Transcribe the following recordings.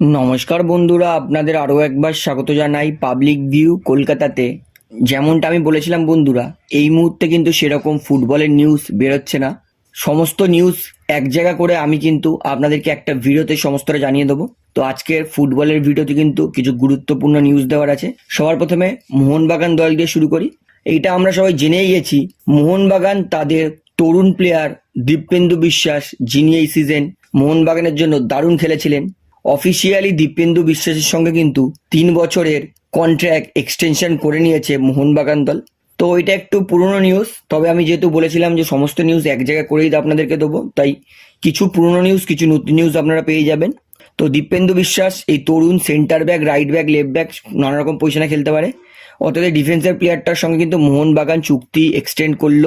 নমস্কার বন্ধুরা, আপনাদের আরও একবার স্বাগত জানাই পাবলিক ভিউ কলকাতাতে। যেমনটা আমি বলেছিলাম বন্ধুরা, এই মুহূর্তে কিন্তু সেরকম ফুটবলের নিউজ বেরোচ্ছে না। সমস্ত নিউজ এক জায়গা করে আমি কিন্তু আপনাদেরকে একটা ভিডিওতে সমস্তটা জানিয়ে দেবো। তো আজকের ফুটবলের ভিডিওতে কিন্তু কিছু গুরুত্বপূর্ণ নিউজ দেওয়ার আছে। সবার প্রথমে মোহনবাগান দল দিয়ে শুরু করি। এইটা আমরা সবাই জেনেই গেছি, মোহনবাগান তাদের তরুণ প্লেয়ার দীপেন্দু বিশ্বাস, যিনি এই সিজন মোহনবাগানের জন্য দারুণ খেলেছিলেন। অফিসিয়ালি দীপেন্দু বিশ্বাসের সঙ্গে কিন্তু তিন বছরের কন্ট্রাক্ট এক্সটেনশন করে নিয়েছে মোহনবাগান দল। তো এটা একটু পুরনো নিউজ তবে আমি যেহেতু বলেছিলাম যে সমস্ত নিউজ এক জায়গায় করেই আপনাদেরকে দেবো, তাই কিছু পুরনো নিউজ কিছু নতুন নিউজ আপনারা পেয়ে যাবেন। তো দীপেন্দু বিশ্বাস এই তরুণ centre back right back left back নানা রকম পজিশনে খেলতে পারে। অর্থাৎ ডিফেন্সের প্লেয়ারটার সঙ্গে কিন্তু মোহনবাগান চুক্তি এক্সটেন্ড করল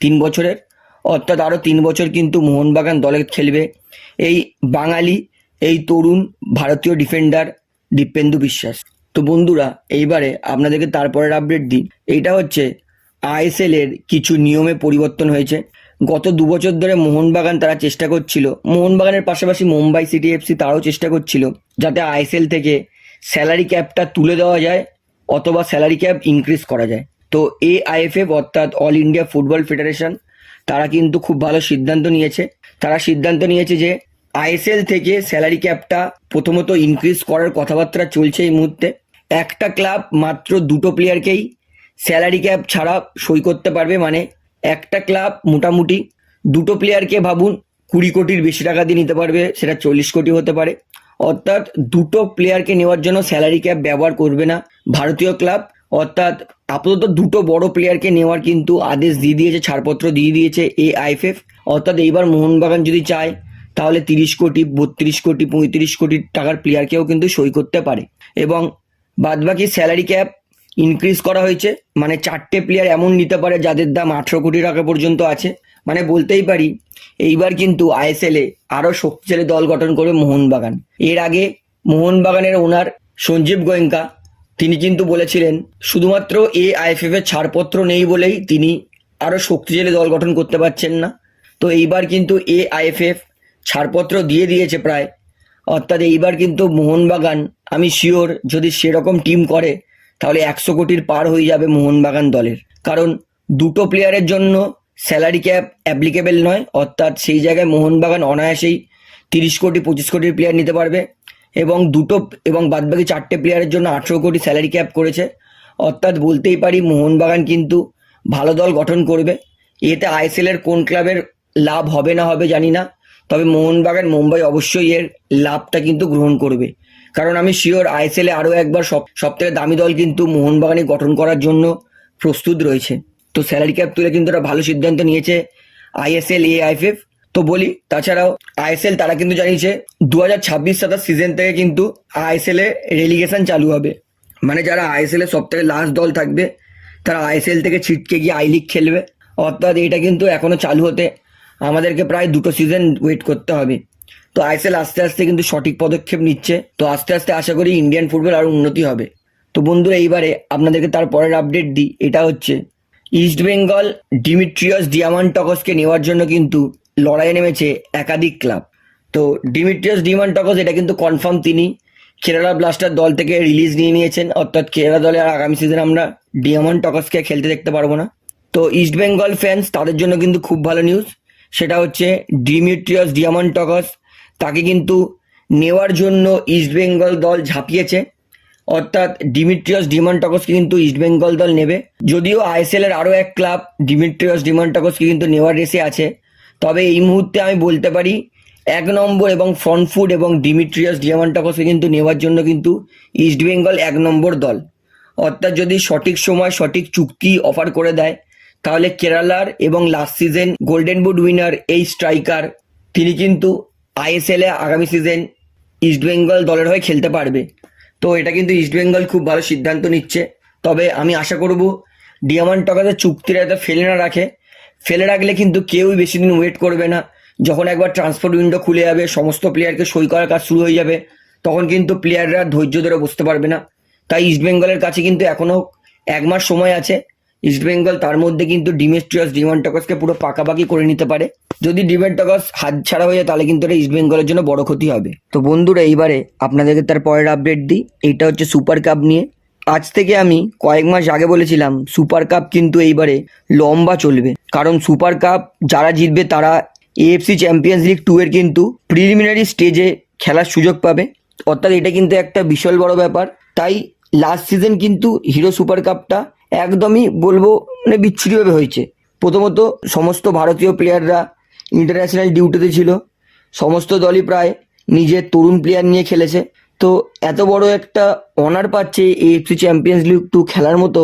তিন বছরের। অর্থাৎ আরও তিন বছর কিন্তু মোহনবাগান দলে খেলবে। এই বাঙালি এই তরুণ ভারতীয় ডিফেন্ডার দীপেন্দু বিশ্বাস। তো বন্ধুরা, এইবারে আপনাদেরকে তারপরের আপডেট দিই। এইটা হচ্ছে আইএসএল এর কিছু নিয়মে পরিবর্তন হয়েছে। গত দু বছর ধরে মোহনবাগান তারা চেষ্টা করছিল। মোহনবাগানের পাশাপাশি মুম্বাই সিটি এফসি তারাও চেষ্টা করছিল যাতে আইএসএল থেকে স্যালারি ক্যাপটা তুলে দেওয়া যায় অথবা স্যালারি ক্যাপ ইনক্রিজ করা যায়। তো এ আইএফএফ অর্থাৎ অল ইন্ডিয়া ফুটবল ফেডারেশন তারা কিন্তু খুব ভালো সিদ্ধান্ত নিয়েছে। তারা সিদ্ধান্ত নিয়েছে যে আইএসএল থেকে স্যালারি ক্যাপটা প্রথমত ইনক্রিজ করার কথাবার্তা চলছে এই মুহূর্তে। একটা ক্লাব মাত্র দুটো প্লেয়ারকেই স্যালারি ক্যাপ ছাড়া সই করতে পারবে। মানে একটা ক্লাব মোটামুটি দুটো প্লেয়ারকে ভাবুন কুড়ি কোটির বেশি টাকা দিয়ে নিতে পারবে, সেটা চল্লিশ কোটি হতে পারে। অর্থাৎ দুটো প্লেয়ারকে নেওয়ার জন্য স্যালারি ক্যাপ ব্যবহার করবে না ভারতীয় ক্লাব অর্থাৎ আপাতত দুটো বড় প্লেয়ারকে নেওয়ার কিন্তু আদেশ দিয়ে দিয়েছে, ছাড়পত্র দিয়ে দিয়েছে এ আইএফএফ অর্থাৎ এইবার মোহনবাগান যদি চায় তাহলে তিরিশ কোটি, বত্রিশ কোটি, পঁয়ত্রিশ কোটি টাকার প্লেয়ারকেও কিন্তু সই করতে পারে। এবং বাদবাকি স্যালারি ক্যাপ ইনক্রিজ করা হয়েছে। মানে চারটে প্লেয়ার এমন নিতে পারে যাদের দাম আঠেরো কোটি টাকা পর্যন্ত আছে। মানে বলতেই পারি, এইবার কিন্তু আইএসএল এ আরও শক্তিশালী দল গঠন করবে মোহনবাগান। এর আগে মোহনবাগানের ওনার সঞ্জীব গোয়েঙ্কা, তিনি কিন্তু বলেছিলেন, শুধুমাত্র এ আইএফএফ এর ছাড়পত্র নেই বলেই তিনি আরও শক্তিশালী দল গঠন করতে পারছেন না। তো এইবার কিন্তু এ আইএফএফ ছাড়পত্র দিয়ে দিয়েছে প্রায়। অর্থাৎ এইবার কিন্তু মোহনবাগান, আমি শিওর যদি সেরকম টিম করে, তাহলে একশো কোটির পার হয়ে যাবে মোহনবাগান দলের। কারণ দুটো প্লেয়ারের জন্য স্যালারি ক্যাপ অ্যাপ্লিকেবল নয়, অর্থাৎ সেই জায়গায় মোহনবাগান অনায়াসেই তিরিশ কোটি, পঁচিশ কোটির প্লেয়ার নিতে পারবে এবং দুটো, এবং বাদবাকি চারটে প্লেয়ারের জন্য আঠেরো কোটি স্যালারি ক্যাপ করেছে। অর্থাৎ বলতেই পারি মোহনবাগান কিন্তু ভালো দল গঠন করবে। এতে আইএসএল এর কোন ক্লাবের লাভ হবে না হবে জানি না। তবে মোহনবাগান মুম্বাই অবশ্যই এর লাভটা কিন্তু গ্রহণ করবে। কারণ আমি শিওর আইএসএল এ আরও একবার সব সব থেকে দামি দল কিন্তু মোহনবাগানে গঠন করার জন্য প্রস্তুত রয়েছে। তো স্যালারি ক্যাপ তুলে কিন্তু একটা ভালো সিদ্ধান্ত নিয়েছে আইএসএল এ আইএফএফ তো বলি, তাছাড়াও আইএসএল তারা কিন্তু জানিয়েছে দু হাজার ছাব্বিশ সাতাশ সিজন থেকে কিন্তু আইএসএল এ রেলিগেশন চালু হবে। মানে যারা আইএসএল এর সব থেকে লাস্ট দল থাকবে, তারা আইএসএল থেকে ছিটকে গিয়ে আই লিগ খেলবে। অর্থাৎ এটা কিন্তু এখনও চালু হতে আমাদেরকে প্রায় দুটো সিজন ওয়েট করতে হবে। তো আইএসএল আস্তে আস্তে কিন্তু সঠিক পদক্ষেপ নিচ্ছে। তো আস্তে আস্তে আশা করি ইন্ডিয়ান ফুটবল আরও উন্নতি হবে। তো বন্ধুরা, এইবারে আপনাদেরকে তার পরের আপডেট দিই। এটা হচ্ছে ইস্ট বেঙ্গল ডিমিট্রিয়াস ডিয়ামান্টকসকে নেওয়ার জন্য কিন্তু লড়াইয়ে নেমেছে একাধিক ক্লাব তো ডিমিট্রিয়াস ডিয়ামান্টকস এটা কিন্তু কনফার্ম তিনি। কেরালা ব্লাস্টার দল থেকে রিলিজ নিয়ে নিয়েছেন। অর্থাৎ কেরালা দলে আর আগামী সিজনে আমরা ডিয়ামান্টকসকে খেলতে দেখতে পারব না। তো ইস্ট বেঙ্গল ফ্যান্স তাদের জন্য কিন্তু খুব ভালো নিউজ সেটা হচ্ছে ডিমিট্রিয়াস ডিয়ামান্টকস তাকে কিন্তু নেওয়ার জন্য ইস্ট বেঙ্গল দল ঝাঁপিয়েছে। অর্থাৎ ডিমিট্রিয়াস ডিমান্টাকসকে কিন্তু ইস্টবেঙ্গল দল নেবে। যদিও আইএসএল এর আরও এক ক্লাব ডিমিট্রিয়াস ডিমান্টাকসকে কিন্তু নেওয়ার রেসে আছে। তবে এই মুহূর্তে আমি বলতে পারি, এক নম্বর এবং ফ্রন্ট ফুড এবং ডিমিট্রিয়াস ডিয়ামান্টাকসকে কিন্তু নেওয়ার জন্য কিন্তু ইস্টবেঙ্গল এক নম্বর দল। অর্থাৎ যদি সঠিক সময় সঠিক চুক্তি অফার করে দেয় তাহলে কেরালার এবং last season golden boot winner এই স্ট্রাইকার তিনি কিন্তু আইএসএল এ আগামী সিজন ইস্টবেঙ্গল দলের হয়ে খেলতে পারবে। তো এটা কিন্তু ইস্টবেঙ্গল খুব ভালো সিদ্ধান্ত নিচ্ছে। তবে আমি আশা করব ডিয়ামন্ড টকাতে চুক্তিটা যাতে ফেলে না রাখে। ফেলে রাখলে কিন্তু কেউই বেশি দিন ওয়েট করবে না। যখন একবার ট্রান্সফার উইন্ডো খুলে যাবে, সমস্ত প্লেয়ারকে সই করার কাজ শুরু হয়ে যাবে, তখন কিন্তু প্লেয়াররা ধৈর্য ধরে বসতে পারবে না। তাই ইস্টবেঙ্গলের কাছে কিন্তু এখনও এক মাস সময় আছে। ইস্টবেঙ্গল তার মধ্যে কিন্তু ডিমেস্ট্রিয়াস ডিমান টকসকে পুরো পাকাপাকি করে নিতে পারে। যদি ডিমান্টাকস হাত ছাড়া হয়ে যায়, তাহলে কিন্তু এটা ইস্টবেঙ্গলের জন্য বড় ক্ষতি হবে। তো বন্ধুরা, এইবারে আপনাদেরকে তার পরের আপডেট দিই। এইটা হচ্ছে সুপার কাপ নিয়ে। আজ থেকে আমি কয়েক মাস আগে বলেছিলাম সুপার কাপ কিন্তু এইবারে লম্বা চলবে। কারণ সুপার কাপ যারা জিতবে, তারা এএফসি চ্যাম্পিয়ন্স লিগ টু এর কিন্তু প্রিলিমিনারি স্টেজে খেলার সুযোগ পাবে। অর্থাৎ এটা কিন্তু একটা বিশাল বড় ব্যাপার। তাই লাস্ট সিজন কিন্তু হিরো সুপার কাপটা একদমই বলব মানে বিচ্ছিরিভাবে হয়েছে। প্রথমত সমস্ত ভারতীয় প্লেয়াররা ইন্টারন্যাশনাল ডিউটিতে ছিল। সমস্ত দলই প্রায় নিজের তরুণ প্লেয়ার নিয়ে খেলেছে। তো এত বড় একটা অনার পাচ্ছে এএফসি চ্যাম্পিয়ন্স লিগ টু খেলার মতো,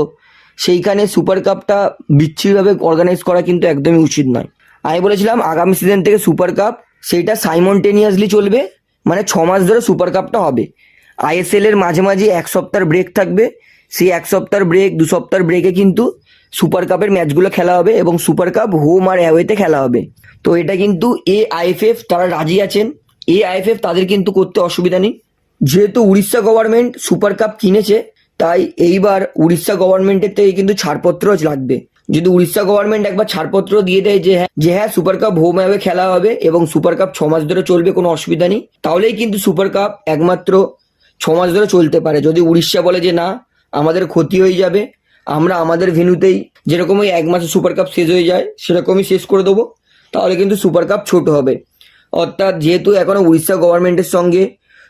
সেইখানে সুপার কাপটা বিচ্ছিরিভাবে অর্গানাইজ করা কিন্তু একদমই উচিত নয়। আমি বলেছিলাম আগামী সিজন থেকে সুপার কাপ সেইটা সাইমনটেনিয়াসলি চলবে মানে ছ মাস ধরে সুপার কাপটা হবে। আইএসএল এর মাঝে মাঝে এক সপ্তাহের ব্রেক থাকবে সেই এক সপ্তাহের ব্রেক দু সপ্তাহ ব্রেকে কিন্তু সুপার কাপের ম্যাচগুলো খেলা হবে এবং সুপার কাপ হোম আর অ্যাওয়েতে খেলা হবে। তো এটা কিন্তু এ আইএফএফ তারা রাজি আছেন। এ আইএফএফ তাদের কিন্তু করতে অসুবিধা নেই। যেহেতু উড়িষ্যা গভর্নমেন্ট সুপার কাপ কিনেছে, তাই এইবার উড়িষ্যা গভর্নমেন্টের থেকে কিন্তু ছাড়পত্র লাগবে। যদি উড়িষ্যা গভর্নমেন্ট একবার ছাড়পত্র দিয়ে দেয় যে হ্যাঁ যে হ্যাঁ সুপার কাপ হোম অ্যাওয়ে খেলা হবে এবং সুপার কাপ ছমাস মাস ধরে চলবে, কোনো অসুবিধা নেই। তাহলেই কিন্তু সুপার কাপ একমাত্র ছমাস ধরে চলতে পারে। যদি উড়িষ্যা বলে যে না আমাদের ক্ষতি হয়ে যাবে। আমরা আমাদের ভেন্যুতেই যেরকম ওই এক মাসে সুপার কাপ শেষ হয়ে যায়, সেরকমই শেষ করে দেবো। তাহলে কিন্তু সুপার কাপ ছোট হবে। অর্থাৎ যেহেতু এখনও উড়িষ্যা গভর্নমেন্টের সঙ্গে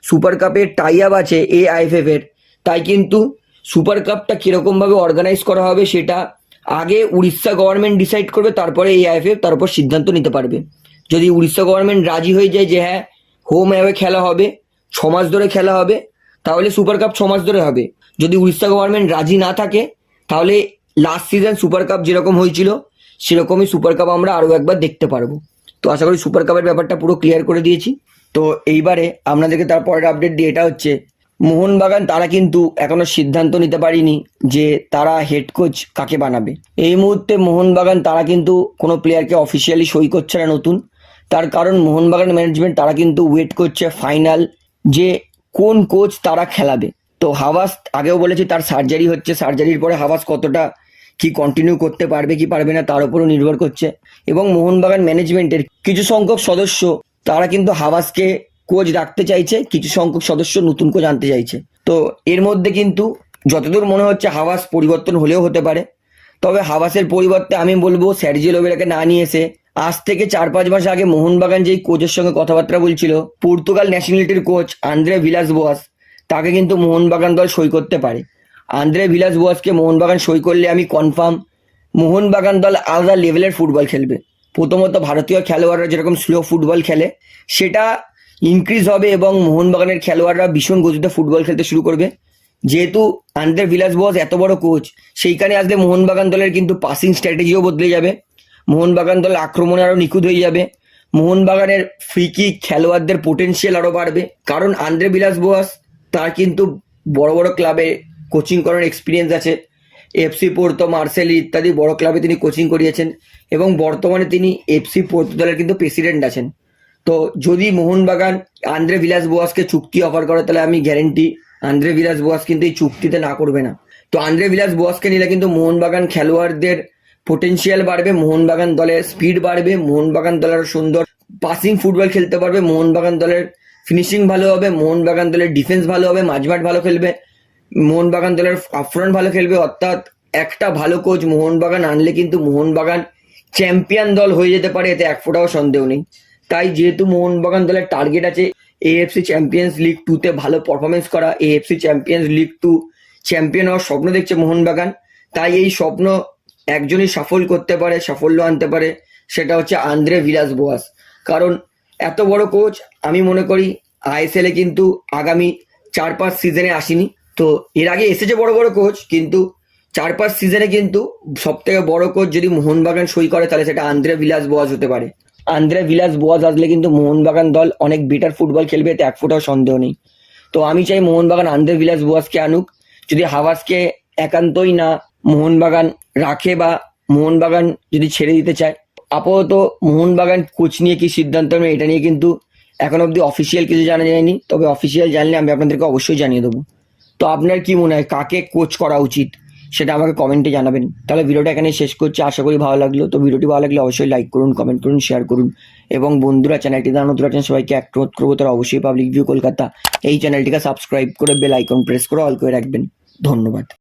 সুপার কাপের টাই আপ আছে এ আইএফএফ এর, তাই কিন্তু সুপার কাপটা কিরকমভাবে অর্গানাইজ করা হবে সেটা আগে উড়িষ্যা গভর্নমেন্ট ডিসাইড করবে, তারপরে এই আইএফএফ তারপর সিদ্ধান্ত নিতে পারবে। যদি উড়িষ্যা গভর্নমেন্ট রাজি হয়ে যায় যে হ্যাঁ হোম অ্যাওয়ে খেলা হবে, ছ মাস ধরে খেলা হবে, তাহলে সুপার কাপ ছ মাস ধরে হবে। যদি উড়িষ্যা গভর্নমেন্ট রাজি না থাকে, তাহলে লাস্ট সিজন সুপার কাপ যেরকম হয়েছিল, সেরকমই সুপার কাপ আমরা আরও একবার দেখতে পারব। তো আশা করি সুপার কাপের ব্যাপারটা পুরো ক্লিয়ার করে দিয়েছি। তো এইবারে আপনাদেরকে তারপরের আপডেট দিয়ে, এটা হচ্ছে মোহনবাগান, তারা কিন্তু এখনও সিদ্ধান্ত নিতে পারিনি যে তারা হেড কোচ কাকে বানাবে। এই মুহূর্তে মোহনবাগান, তারা কিন্তু কোনো প্লেয়ারকে অফিসিয়ালি সই করছে না নতুন। তার কারণ মোহনবাগান ম্যানেজমেন্ট তারা কিন্তু ওয়েট করছে ফাইনাল যে কোন কোচ তারা খেলাবে। তো হাওয়াস, আগেও বলেছি তার সার্জারি হচ্ছে সার্জারির পরে হাওয়াস কতটা কি কন্টিনিউ করতে পারবে, কি পারবে না, তার উপরও নির্ভর করছে। এবং মোহনবাগান ম্যানেজমেন্টের কিছু সংখ্যক সদস্য, তারা কিন্তু হাওয়াসকে কোচ রাখতে চাইছে, কিছু সংখ্যক সদস্য নতুন কোচ আনতে চাইছে। তো এর মধ্যে কিন্তু যতদূর মনে হচ্ছে হাওয়াস পরিবর্তন হলেও হতে পারে। তবে হাওয়াসের পরিবর্তে আমি বলব স্যারজি লোবেরাকে না নিয়ে এসে, আজ থেকে চার পাঁচ মাস আগে মোহনবাগান যেই কোচের সঙ্গে কথাবার্তা বলছিল, পর্তুগাল ন্যাশনালিটির কোচ আন্দ্রে ভিলাস বোয়াস তাকে কিন্তু মোহনবাগান দল সই করতে পারে। আন্দ্রে ভিলাস বোয়াসকে মোহনবাগান সই করলে আমি কনফার্ম মোহনবাগান দল আলাদা লেভেলের ফুটবল খেলবে। প্রথমত ভারতীয় খেলোয়াড়রা যেরকম স্লো ফুটবল খেলে, সেটা ইনক্রিজ হবে এবং মোহনবাগানের খেলোয়াড়রা ভীষণ গতিতে ফুটবল খেলতে শুরু করবে। যেহেতু আন্দ্রে ভিলাস বস এত বড় কোচ সেইখানে আসলে মোহনবাগান দলের কিন্তু পাসিং স্ট্র্যাটেজিও বদলে যাবে। মোহনবাগান দল আক্রমণে আরও নিখুঁত হয়ে যাবে। মোহনবাগানের ফ্রিকি খেলোয়াড়দের পোটেনশিয়াল আরও বাড়বে। কারণ আন্দ্রে বিলাস বোয়াস তার কিন্তু বড় বড় ক্লাবে কোচিং করার এক্সপিরিয়েন্স আছে। এফসি পোর্তো মার্সেলি ইত্যাদি বড় ক্লাবে তিনি কোচিং করিয়েছেন এবং বর্তমানে তিনি এফসি পোর্তো দলের কিন্তু প্রেসিডেন্ট আছেন। তো যদি মোহনবাগান আন্দ্রে ভিলাস বোয়াসকে চুক্তি অফার করে, তাহলে আমি গ্যারেন্টি আন্দ্রে ভিলাস বোয়াস কিন্তু এই চুক্তিতে না করবে না। তো আন্দ্রে ভিলাস বোয়াসকে নিলে কিন্তু মোহনবাগান খেলোয়াড়দের পোটেনশিয়াল বাড়বে, মোহনবাগান দলের স্পিড বাড়বে, মোহনবাগান দলের সুন্দর পাসিং ফুটবল খেলতে পারবে, মোহনবাগান দলের ফিনিশিং ভালো হবে মোহনবাগান দলের ডিফেন্স ভালো হবে, মাঝমাঠ ভালো খেলবে। মোহনবাগান দলের আফ্রন্ট ভালো খেলবে, অর্থাৎ একটা ভালো কোচ মোহনবাগান আনলে কিন্তু মোহনবাগান চ্যাম্পিয়ন দল হয়ে যেতে পারে, এতে এক ফোঁটাও সন্দেহ নেই। তাই যেহেতু মোহনবাগান দলের টার্গেট আছে এএফসি চ্যাম্পিয়ন্স লিগ টুতে ভালো পারফরমেন্স করা AFC champions league two champion হওয়ার স্বপ্ন দেখছে মোহনবাগান তাই এই স্বপ্ন একজনই সফল করতে পারে, সাফল্য আনতে পারে, সেটা হচ্ছে আন্দ্রে ভিলাস বোয়াস। কারণ এত বড় কোচ আমি মনে করি আইএসএল এ কিন্তু আগামী চার পাঁচ সিজনে আসেনি। তো এর আগে এসেছে বড় বড় কোচ কিন্তু চার পাঁচ সিজনে কিন্তু সব থেকে বড় কোচ যদি মোহনবাগান সই করে, তাহলে সেটা আন্দ্রে ভিলাস বোয়াজ হতে পারে। আন্দ্রে ভিলাস বোয়াজ আসলে কিন্তু মোহনবাগান দল অনেক বেটার ফুটবল খেলবে, এতে এক ফোঁটাও সন্দেহ নেই। তো আমি চাই মোহনবাগান আন্দ্রে ভিলাস বোয়াজকে আনুক। যদি হাওয়াসকে একান্তই না মোহনবাগান রাখে বা মোহনবাগান যদি ছেড়ে দিতে চায় আপাতত মোহনবাগান কোচ নিয়ে কি সিদ্ধান্ত নেবে, এটা নিয়ে কিন্তু এখন অবধি অফিসিয়াল কিছু জানা যায়নি। তবে অফিসিয়াল জানলে আমি আপনাদেরকে অবশ্যই জানিয়ে দেবো। তো আপনার কি মনে হয়, কাকে কোচ করা উচিত, সেটা আমাকে কমেন্টে জানাবেন। তাহলে ভিডিওটা এখানে শেষ করছি, আশা করি ভালো লাগল। তো ভিডিওটি ভালো লাগলে অবশ্যই লাইক করুন কমেন্ট করুন শেয়ার করুন। এবং বন্ধুরা চ্যানেলটি নতুন আছেন, সবাইকে অনুরোধ করব। তারা অবশ্যই পাবলিক ভিউ কলকাতা, এই চ্যানেলটিকে সাবস্ক্রাইব করে বেল আইকন প্রেস করে অল করে রাখবেন। ধন্যবাদ।